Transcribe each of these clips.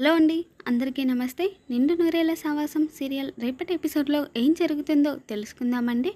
Hello అండి అందరికీ నమస్తే. నిండు నూరేళ్ళ సావాసం సీరియల్ రేపటి ఎపిసోడ్లో ఏం జరుగుతుందో తెలుసుకుందామండి.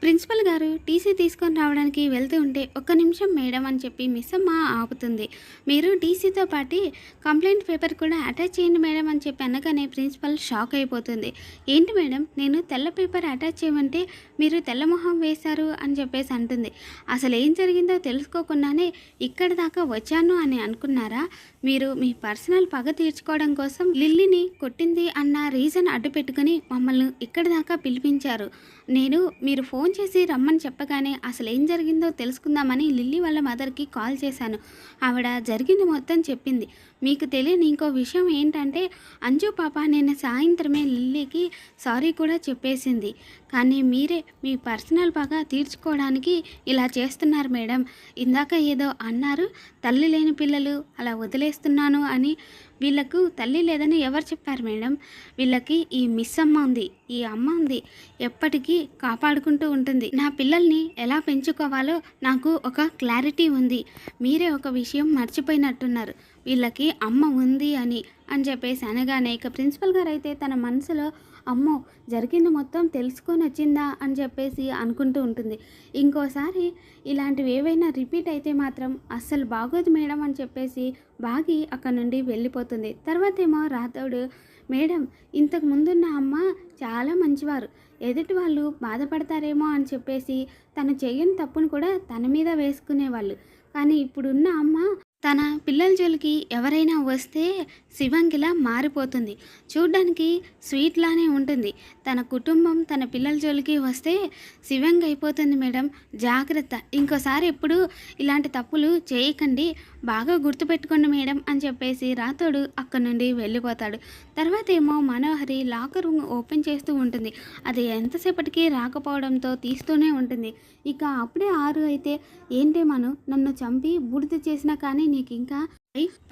ప్రిన్సిపల్ గారు టీసీ తీసుకొని రావడానికి వెళ్తూ ఉంటే ఒక్క నిమిషం మేడం అని చెప్పి మిస్ అమ్మ ఆపుతుంది. మీరు టీసీతో పాటు కంప్లైంట్ పేపర్ కూడా అటాచ్ చేయండి మేడం అని చెప్పి అనగానే ప్రిన్సిపల్ షాక్ అయిపోతుంది. ఏంటి మేడం నేను తెల్ల పేపర్ అటాచ్ చేయమంటే మీరు తెల్ల మొహం వేశారు అని చెప్పేసి అంటుంది. అసలు ఏం జరిగిందో తెలుసుకోకుండానే ఇక్కడ దాకా వచ్చాను అని అనుకున్నారా? మీరు మీ పర్సనల్ పగ తీర్చుకోవడం కోసం లిల్లీని కొట్టింది అన్న రీజన్ అడ్డు పెట్టుకుని మమ్మల్ని ఇక్కడి దాకా పిలిపించారు. నేను మీరు ఫోన్ చేసి రమ్మని చెప్పగానే అసలు ఏం జరిగిందో తెలుసుకుందామని లిల్లీ వాళ్ళ మదర్కి కాల్ చేశాను. ఆవిడ జరిగింది మొత్తం చెప్పింది. మీకు తెలియని ఇంకో విషయం ఏంటంటే అంజు పాప నిన్న సాయంత్రమే లిల్లీకి సారీ కూడా చెప్పేసింది. కానీ మీరే మీ పర్సనల్ పగ తీర్చుకోవడానికి ఇలా చేస్తున్నారు మేడం. ఇందాక ఏదో అన్నారు తల్లి లేని పిల్లలు అలా వదిలే చేస్తున్నాను అని వీళ్ళకు తల్లి లేదని ఎవరు చెప్పారు మేడం? వీళ్ళకి ఈ మిస్ అమ్మ ఉంది ఈ అమ్మ ఉంది ఎప్పటికీ కాపాడుకుంటూ ఉంటుంది. నా పిల్లల్ని ఎలా పెంచుకోవాలో నాకు ఒక క్లారిటీ ఉంది. మీరే ఒక విషయం మర్చిపోయినట్టున్నారు. వీళ్ళకి అమ్మ ఉంది అని అని చెప్పేసి అనగానే ఇక ప్రిన్సిపల్ గారు అయితే తన మనసులో అమ్మో జరిగింది మొత్తం తెలుసుకొని వచ్చిందా అని చెప్పేసి అనుకుంటూ ఉంటుంది. ఇంకోసారి ఇలాంటివి ఏవైనా రిపీట్ అయితే మాత్రం అస్సలు బాగోదు మేడం అని చెప్పేసి బాగి అక్కడ నుండి వెళ్ళిపోతుంది. తర్వాత ఏమో రాతోడు మేడం ఇంతకు ముందున్న అమ్మ చాలా మంచివారు. ఎదుటి వాళ్ళు బాధపడతారేమో అని చెప్పేసి తను చేయని తప్పును కూడా తన మీద వేసుకునేవాళ్ళు. కానీ ఇప్పుడున్న అమ్మ తన పిల్లల జోలికి ఎవరైనా వస్తే శివంగిలా మారిపోతుంది. చూడ్డానికి స్వీట్లానే ఉంటుంది. తన కుటుంబం తన పిల్లల జోలికి వస్తే శివంగి అయిపోతుంది మేడం. జాగ్రత్త. ఇంకోసారి ఎప్పుడు ఇలాంటి తప్పులు చేయకండి. బాగా గుర్తుపెట్టుకోండి మేడం అని చెప్పేసి రాతోడు అక్కడి నుండి వెళ్ళిపోతాడు. తర్వాత ఏమో మనోహరి లాకర్ రూమ్ ఓపెన్ చేస్తూ ఉంటుంది. అది ఎంతసేపటికి రాకపోవడంతో తీస్తూనే ఉంటుంది. ఇక అప్పుడే ఆరు అయితే ఏంటి మను? నన్ను చంపి బుడిద చేసినా కానీ నీకు ఇంకా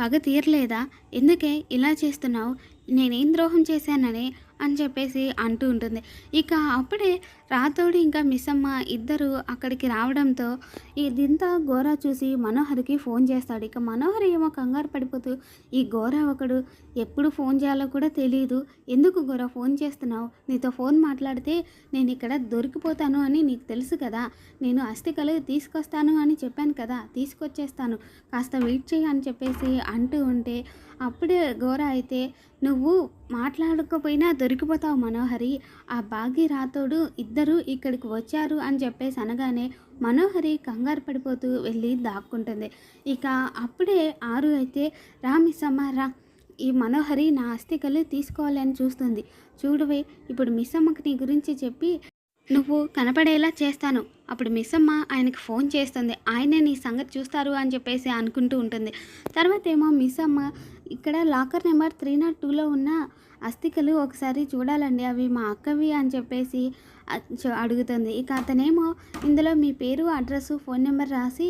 పగ తీరలేదా? ఎందుకే ఇలా చేస్తున్నావు? నేనేం ద్రోహం చేశానని అని చెప్పేసి అంటూ ఉంటుంది. ఇక అప్పుడే రాతోడు ఇంకా మిస్సమ్మ ఇద్దరు అక్కడికి రావడంతో ఇదంతా గోరా చూసి మనోహర్కి ఫోన్ చేస్తాడు. ఇక మనోహర్ ఏమో కంగారు పడిపోతూ ఈ గోరా ఒకడు ఎప్పుడు ఫోన్ చేయాలో కూడా తెలియదు ఎందుకు గోరా ఫోన్ చేస్తున్నావు? నీతో ఫోన్ మాట్లాడితే నేను ఇక్కడ దొరికిపోతాను అని నీకు తెలుసు కదా. నేను అస్థికలు తీసుకొస్తాను అని చెప్పాను కదా. తీసుకొచ్చేస్తాను. కాస్త వెయిట్ చేయి అని చెప్పేసి అంటూ ఉంటే అప్పుడే ఘోర అయితే నువ్వు మాట్లాడకపోయినా దొరికిపోతావు మనోహరి. ఆ భాగ్య రాతోడు ఇద్దరు ఇక్కడికి వచ్చారు అని చెప్పేసి అనగానే మనోహరి కంగారు పడిపోతూ వెళ్ళి దాక్కుంటుంది. ఇక అప్పుడే ఆరు అయితే రామిసమ్మ రా. ఈ మనోహరి నా అస్థికలు తీసుకోవాలని చూస్తుంది. చూడవే ఇప్పుడు మిస్సమ్మకి నీ గురించి చెప్పి నువ్వు కనపడేలా చేస్తాను. అప్పుడు మిస్ అమ్మ ఆయనకు ఫోన్ చేస్తుంది. ఆయనే నీ సంగతి చూస్తారు అని చెప్పేసి అనుకుంటూ ఉంటుంది. తర్వాత ఏమో మిస్ అమ్మ ఇక్కడ లాకర్ నెంబర్ త్రీ నాట్ టూలో ఉన్న అస్థికలు ఒకసారి చూడాలండి అవి మా అక్కవి అని చెప్పేసి అడుగుతుంది. ఇక అతనేమో ఇందులో మీ పేరు అడ్రస్ ఫోన్ నెంబర్ రాసి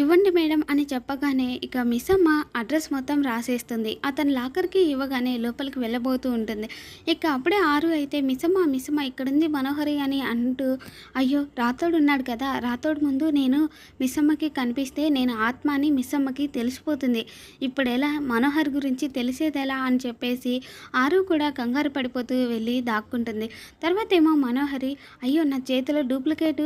ఇవ్వండి మేడం అని చెప్పగానే ఇక మిస్ అమ్మ అడ్రస్ మొత్తం రాసేస్తుంది. అతను లాకర్కి ఇవ్వగానే లోపలికి వెళ్ళబోతూ ఉంటుంది. ఇక అప్పుడే ఆరు అయితే మిసమ్మ మిసమ్మ ఇక్కడుంది మనోహరి అని అంటూ అయ్యో రాతోడు ఉన్నాడు కదా రాతోడు ముందు నేను మిసమ్మకి కనిపిస్తే నేను ఆత్మ అని మిస్సమ్మకి తెలిసిపోతుంది. ఇప్పుడు ఎలా మనోహర్ గురించి తెలిసేది ఎలా అని చెప్పేసి ఆరు కూడా కంగారు పడిపోతూ వెళ్ళి దాక్కుంటుంది. తర్వాత ఏమో మనోహరి అయ్యో నా చేతిలో డూప్లికేట్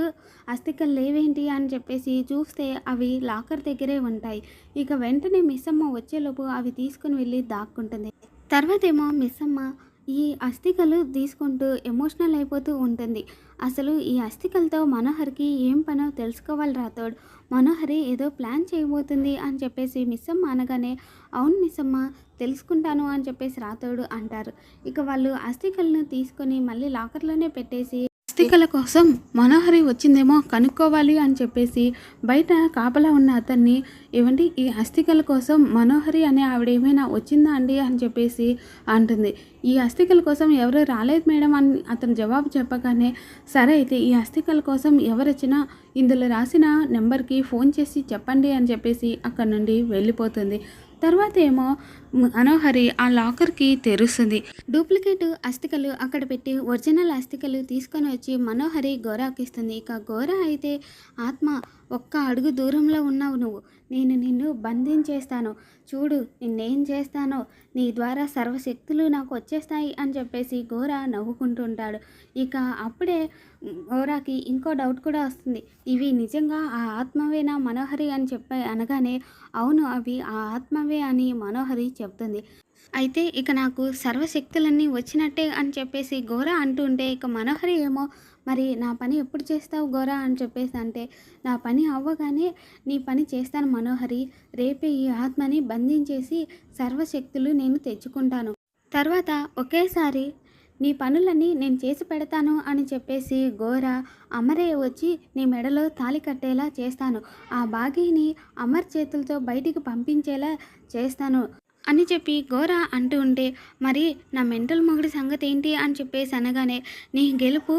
అస్థికలు లేవేంటి అని చెప్పేసి చూస్తే అవి లాకర్ దగ్గరే ఉంటాయి. ఇక వెంటనే మిస్సమ్మ వచ్చేలోపు అవి తీసుకుని వెళ్ళి దాక్కుంటుంది. తర్వాత ఏమో మిస్సమ్మ ఈ అస్థికలు తీసుకుంటూ ఎమోషనల్ అయిపోతూ ఉంటుంది. అసలు ఈ అస్థికలతో మనోహర్కి ఏం పనో తెలుసుకోవాలి రాతోడు మనోహరి ఏదో ప్లాన్ చేయబోతుంది అని చెప్పేసి మిస్సమ్మ అనగానే అవును మిస్సమ్మ తెలుసుకుంటాను అని చెప్పేసి రాతోడు అంటారు. ఇక వాళ్ళు అస్థికలను తీసుకొని మళ్ళీ లాకర్లోనే పెట్టేసి అస్థికల కోసం మనోహరి వచ్చిందేమో కనుక్కోవాలి అని చెప్పేసి బయట కాపలా ఉన్న అతన్ని ఏమండి ఈ అస్థికల కోసం మనోహరి అనే ఆవిడ ఏమైనా వచ్చిందా అండి? అని చెప్పేసి అంటుంది. ఈ అస్థికల కోసం ఎవరు రాలేదు మేడం అని అతను జవాబు చెప్పగానే సరే అయితే ఈ అస్థికల కోసం ఎవరు వచ్చినా ఇందులో రాసిన నెంబర్కి ఫోన్ చేసి చెప్పండి అని చెప్పేసి అక్కడ నుండి వెళ్ళిపోతుంది. తర్వాత ఏమో మనోహరి ఆ లాకర్కి తెరుస్తుంది. డూప్లికేట్ అస్థికలు అక్కడ పెట్టి ఒరిజినల్ అస్థికలు తీసుకొని వచ్చి మనోహరి గోరాకిస్తుంది ఇక గోర అయితే ఆత్మ ఒక్క అడుగు దూరంలో ఉన్నావు నువ్వు. నేను నిన్ను బంధించేస్తాను. చూడు నిన్నేం చేస్తానో. నీ ద్వారా సర్వశక్తులు నాకు వచ్చేస్తాయి అని చెప్పేసి గోర నవ్వుకుంటుంటాడు. ఇక అప్పుడే గోరాకి ఇంకో డౌట్ కూడా వస్తుంది. ఇవి నిజంగా ఆ ఆత్మవేనా మనోహరి? అని చెప్పి అనగానే అవును అవి ఆ ఆత్మవే అని మనోహరి చెప్తుంది. అయితే ఇక నాకు సర్వశక్తులన్నీ వచ్చినట్టే అని చెప్పేసి గోరా అంటుంటే ఇక మనోహరి ఏమో మరి నా పని ఎప్పుడు చేస్తావు గోరా అని చెప్పేసి అంటే నా పని అవ్వగానే నీ పని చేస్తాను మనోహరి. రేపే ఈ ఆత్మని బంధించేసి సర్వశక్తులు నేను తెచ్చుకుంటాను. తర్వాత ఒకేసారి నీ పనులన్నీ నేను చేసి పెడతాను అని చెప్పేసి గోర అమరే వచ్చి నీ మెడలో తాలి కట్టేలా చేస్తాను. ఆ బాగీని అమర్ చేతులతో బయటికి పంపించేలా చేస్తాను. అని చెప్పి ఘోర అంటూ ఉంటే మరి నా మెంటల్ మొగుడి సంగతి ఏంటి అని చెప్పేసి అనగానే నీ గెలుపు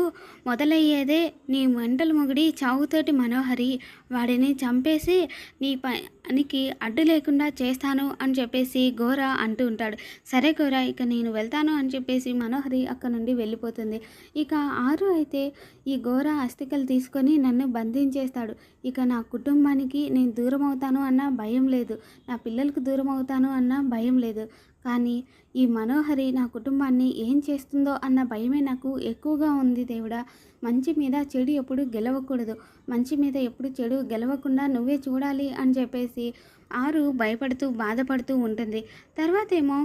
మొదలయ్యేదే నీ మెంటల్ మొగుడి చావుతోటి మనోహరి. వాడిని చంపేసి నీ పనికి అడ్డు లేకుండా చేస్తాను అని చెప్పేసి ఘోర అంటూ ఉంటాడు. సరే గోరా ఇక నేను వెళ్తాను అని చెప్పేసి మనోహరి అక్కడ నుండి వెళ్ళిపోతుంది. ఇక ఆరు అయితే ఈ ఘోర అస్థికలు తీసుకొని నన్ను బంధించేస్తాడు. ఇక నా కుటుంబానికి నేను దూరం అవుతాను అన్న భయం లేదు. నా పిల్లలకు దూరం అవుతాను అన్న భయం లేదు. కానీ ఈ మనోహరి నా కుటుంబాన్ని ఏం చేస్తుందో అన్న భయమే నాకు ఎక్కువగా ఉంది దేవుడా. మంచి మీద చెడు ఎప్పుడు గెలవకూడదు. మంచి మీద ఎప్పుడు చెడు గెలవకుండా నువ్వే చూడాలి అని చెప్పేసి ఆరు భయపడుతూ బాధపడుతూ ఉంటుంది. తర్వాత ఏమో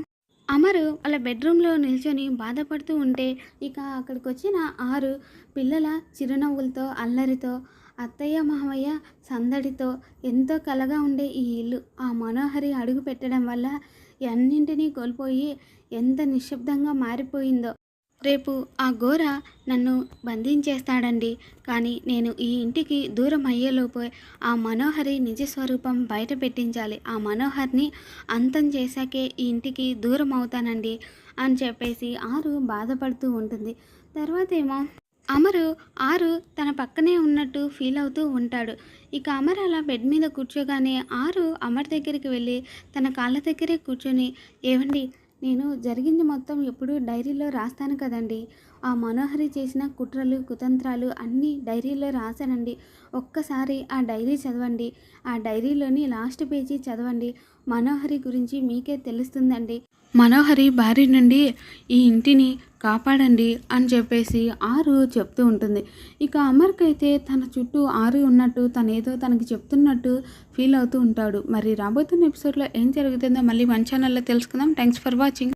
అమరు వాళ్ళ బెడ్రూమ్లో నిల్చొని బాధపడుతూ ఉంటే ఇక అక్కడికి వచ్చిన ఆరు పిల్లల చిరునవ్వులతో అల్లరితో అత్తయ్య మామయ్య సందడితో ఎంతో కలగా ఉండే ఈ ఇల్లు ఆ మనోహరి అడుగు పెట్టడం వల్ల అన్నింటినీ కోల్పోయి ఎంత నిశ్శబ్దంగా మారిపోయిందో. రేపు ఆ ఘోర నన్ను బంధించేస్తాడండి. కానీ నేను ఈ ఇంటికి దూరం అయ్యేలోపు ఆ మనోహరి నిజ స్వరూపం బయట పెట్టించాలి. ఆ మనోహర్ని అంతం చేశాకే ఈ ఇంటికి దూరం అవుతానండి అని చెప్పేసి ఆరు బాధపడుతూ ఉంటుంది. తర్వాత ఏమో అమరు ఆరు తన పక్కనే ఉన్నట్టు ఫీల్ అవుతూ ఉంటాడు. ఇక అమర్ అలా బెడ్ మీద కూర్చోగానే ఆరు అమర్ దగ్గరికి వెళ్ళి తన కాళ్ళ దగ్గరే కూర్చొని ఏవండి నేను జరిగింది మొత్తం ఎప్పుడు డైరీలో రాస్తాను కదండి. ఆ మనోహరి చేసిన కుట్రలు కుతంత్రాలు అన్నీ డైరీలో రాశానండి. ఒక్కసారి ఆ డైరీ చదవండి. ఆ డైరీలోని లాస్ట్ పేజీ చదవండి. మనోహరి గురించి మీకే తెలుస్తుందండి. మనోహరి భార్య నుండి ఈ ఇంటిని కాపాడండి అని చెప్పేసి ఆరు చెప్తూ ఉంటుంది. ఇక అమర్కి అయితే తన చుట్టూ ఆరు ఉన్నట్టు తను ఏదో తనకి చెప్తున్నట్టు ఫీల్ అవుతూ ఉంటాడు. మరి రాబోతున్న ఎపిసోడ్లో ఏం జరుగుతుందో మళ్ళీ మన ఛానల్లో తెలుసుకుందాం. Thanks for watching